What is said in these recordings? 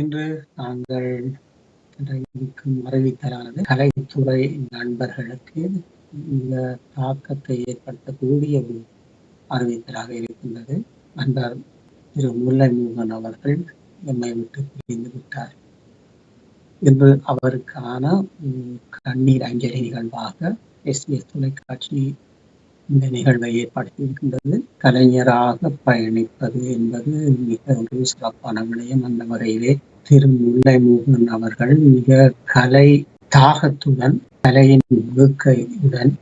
இன்று நாங்கள் இருக்கும் அறிவித்தலானது கலைத்துறை நண்பர்களுக்கு இந்த தாக்கத்தை ஏற்படுத்தக்கூடிய ஒரு அறிவித்தலாக இருக்கின்றது. நண்பர் திரு முல்லைமுகன் அவர்கள் எம்மை விட்டு பிரிந்து விட்டார். இன்று அவருக்கான கண்ணீர் அஞ்சலி நிகழ்வாக எஸ்பிஎஸ் தொலைக்காட்சி இந்த நிகழ்வை ஏற்படுத்தியிருக்கின்றது. கலைஞராக பயணிப்பது என்பது மிக ஒரு சிறப்பான விடயம். அந்த முறையிலே திரு முல்லைமோகன் அவர்கள் மிக கலை தாகத்துடன் கலையின் வேட்கையுடன்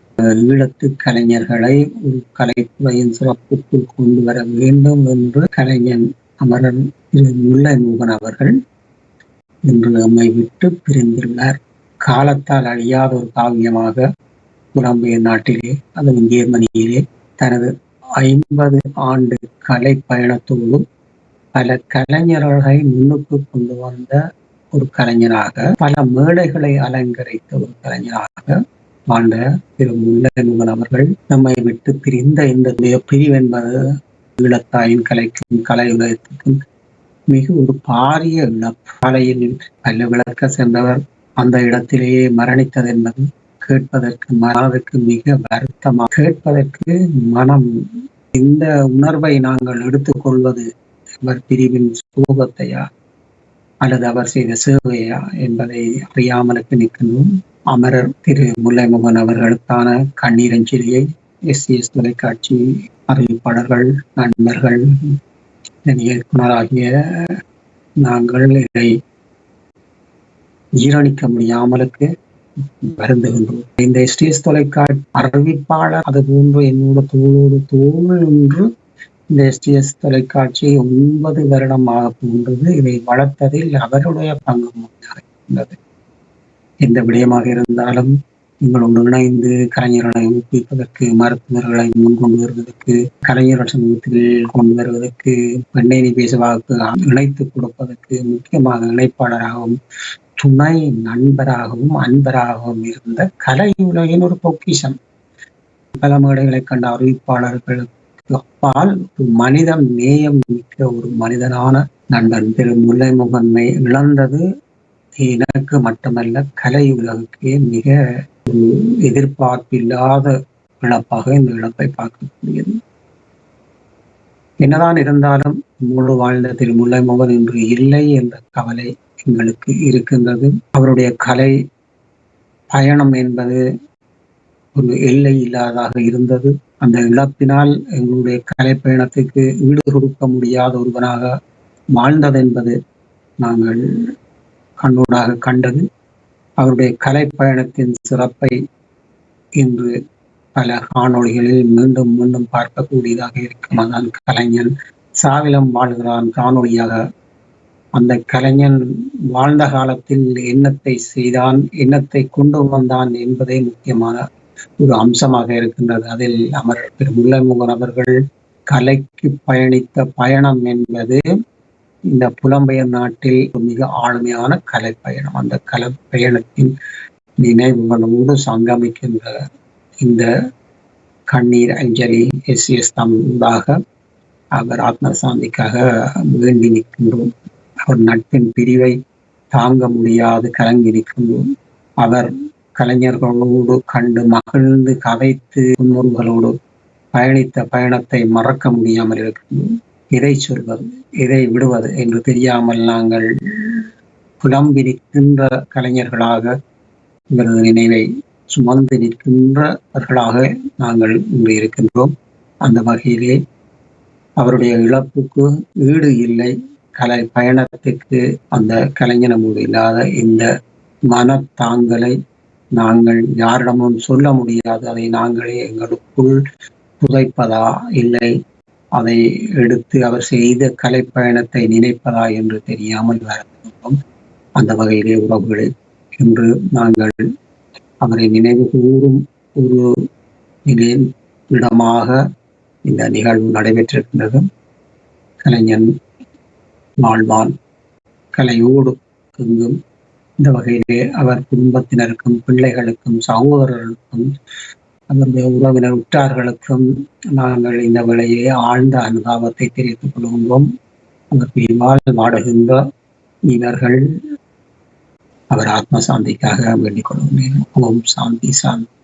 ஈழத்து கலைஞர்களை ஒரு கலைத்துறையின் சிறப்புக்குள் கொண்டு வர வேண்டும் என்று கலைஞன் அமரன் திரு முல்லைமோகன் அவர்கள் இன்று நம்மை விட்டு பிரிந்துள்ளார் காலத்தால் அழியாத ஒரு காவியமாக புலம்பெயர் நாட்டிலே அதுவும் ஜெர்மனியிலே தனது ஐம்பது ஆண்டு கலை பயணத்தோடு பல கலைஞர்களை முன்னுக்கு கொண்டு வந்த ஒரு கலைஞராக பல மேடைகளை அலங்கரித்த ஒரு கலைஞராக வாழ்ந்த திரு முல்லன் அவர்கள் நம்மை விட்டு பிரிந்த இந்த பிரிவு என்பது ஈழத்தாயின் கலைக்கும் கலை உலகத்துக்கும் மிக ஒரு பாரிய இழப்பு. கலையில் பல விளக்க சென்றவர் அந்த இடத்திலேயே மரணித்தது என்பது கேட்பதற்கு மனதுக்கு மிக வருத்தமாக கேட்பதற்கு மனம் இந்த உணர்வை நாங்கள் எடுத்துக்கொள்வது அவர் பிரிவின் சோகத்தையா அல்லது அவர் செய்த சேவையா? என்பதை அறியாமலுக்கு நிற்கின்றோம். அமரர் திரு முல்லைமுகன் அவர்களுக்கான கண்ணீரஞ்சலியை எஸ் எஸ் தொலைக்காட்சி அறிவிப்பாளர்கள் நண்பர்கள் இயக்குனராகிய நாங்கள் இதை ஜீரணிக்க முடியாமலுக்கு வருந்துகின்றோம். இந்த எஸ்டிஎஸ் தொலைக்காட்சி அறிவிப்பாளர் அது போன்று என்னோட தோளோடு தோல் என்று இந்த எஸ்டிஎஸ் தொலைக்காட்சி ஒன்பது வருடமாக போன்றது இதை வளர்த்ததில் அவருடைய பங்கு இருந்தது எந்த விடயமாக இருந்தாலும் எங்களோடு இணைந்து கலைஞர்களை ஊக்குவிப்பதற்கு மருத்துவர்களை முன்கொண்டு வருவதற்கு கலைஞர் சமூகத்தில் கொண்டு வருவதற்கு பெண்ணை பேசுவாக்கு இணைத்து கொடுப்பதற்கு முக்கியமாக இணைப்பாளராகவும் துணை நண்பராகவும் அன்பராகவும் இருந்த கலை உலகின் ஒரு பொக்கிஷம். பல மேடைகளை கண்ட அறிவிப்பாளர்களுக்கு அப்பால் ஒரு மனிதம் நேயம் மிக்க ஒரு மனிதனான நண்பன். திரு முல்லைமுகன்மை இழந்தது எனக்கு மட்டுமல்ல கலை உலகுக்கே மிக எதிர்பார்ப்பில்லாத இழப்பாக இந்த இழப்பை பார்க்கக்கூடியது. என்னதான் இருந்தாலும் முழு வாழ்ந்த திரு முல்லைமுகன் இன்று இல்லை என்ற கவலை எங்களுக்கு இருக்கின்றது. அவருடைய கலை பயணம் என்பது ஒரு எல்லை இல்லாததாக இருந்தது. அந்த இழப்பினால் எங்களுடைய கலை பயணத்துக்கு ஈடு கொடுக்க முடியாத ஒருவனாக வாழ்ந்தது என்பது நாங்கள் கண்ணூடாக கண்டது. அவருடைய கலை பயணத்தின் சிறப்பை இன்று பல காணொளிகளில் மீண்டும் மீண்டும் பார்க்கக்கூடியதாக இருக்கும். அதான் கலைஞன் சாவிலம் வாழ்கிறான் காணொளியாக அந்த கலைஞன் வாழ்ந்த காலத்தில் எண்ணத்தை செய்தான் எண்ணத்தை கொண்டு வந்தான் என்பதே முக்கியமான ஒரு அம்சமாக இருக்கின்றது. அதில் அமர் திரு முல்லைமுகன் அவர்கள் கலைக்கு பயணித்த பயணம் என்பது இந்த புலம்பெயர் நாட்டில் மிக ஆளுமையான கலை பயணம் அந்த கலை பயணத்தின் நினைவுகளோடு சங்கமிக்கின்ற இந்த கண்ணீர் அஞ்சலி எஸ் எஸ் தமிழாக அவர் ஆத்ம சாந்திக்காக வேண்டி நிற்கின்றோம். ஒரு நட்பின் பிரிவை தாங்க முடியாது கலங்கி நிற்கின்றோம் அவர் கலைஞர்களோடு கண்டு மகிழ்ந்து கதைத்து முன்னோர்களோடு பயணித்த பயணத்தை மறக்க முடியாமல் இருக்கின்றோம். இதை சொல்வது இதை விடுவது என்று தெரியாமல் நாங்கள் புலம்பி நிற்கின்ற கலைஞர்களாக இவரது நினைவை சுமந்து நிற்கின்றவர்களாக நாங்கள் இன்று இருக்கின்றோம். அந்த வகையிலே அவருடைய இழப்புக்கு ஈடு இல்லை. கலை பயணத்துக்கு அந்த கலைஞனமோடு இல்லாத இந்த மனத்தாங்கலை நாங்கள் யாரிடமும் சொல்ல முடியாது. அதை நாங்களே எங்களுக்குள் புதைப்பதா இல்லை? அதை எடுத்து அவர் செய்த கலை பயணத்தை நினைப்பதா என்று தெரியாமல் வருகின்றோம் அந்த வகையிலே உறவுகளை என்று நாங்கள் அவரை நினைவு கூறும் ஒரு இடமாக இந்த நிகழ்வு நடைபெற்றிருக்கின்றது. கலைஞன் வாழ்வான் கலையோடு எங்கும் இந்த வகையிலே அவர் குடும்பத்தினருக்கும் பிள்ளைகளுக்கும் சகோதரர்களுக்கும் அவருடைய உறவினர் உற்றார்களுக்கும் நாங்கள் இந்த வேளையிலே ஆழ்ந்த அனுதாபத்தை தெரிவித்துக் கொள்கின்றோம். அந்த பிரிவால் வாடுகின்ற இவர்கள் அவர் ஆத்ம சாந்திக்காக வேண்டிக் கொள்கின்றேன் ஓம் சாந்தி சாந்தி.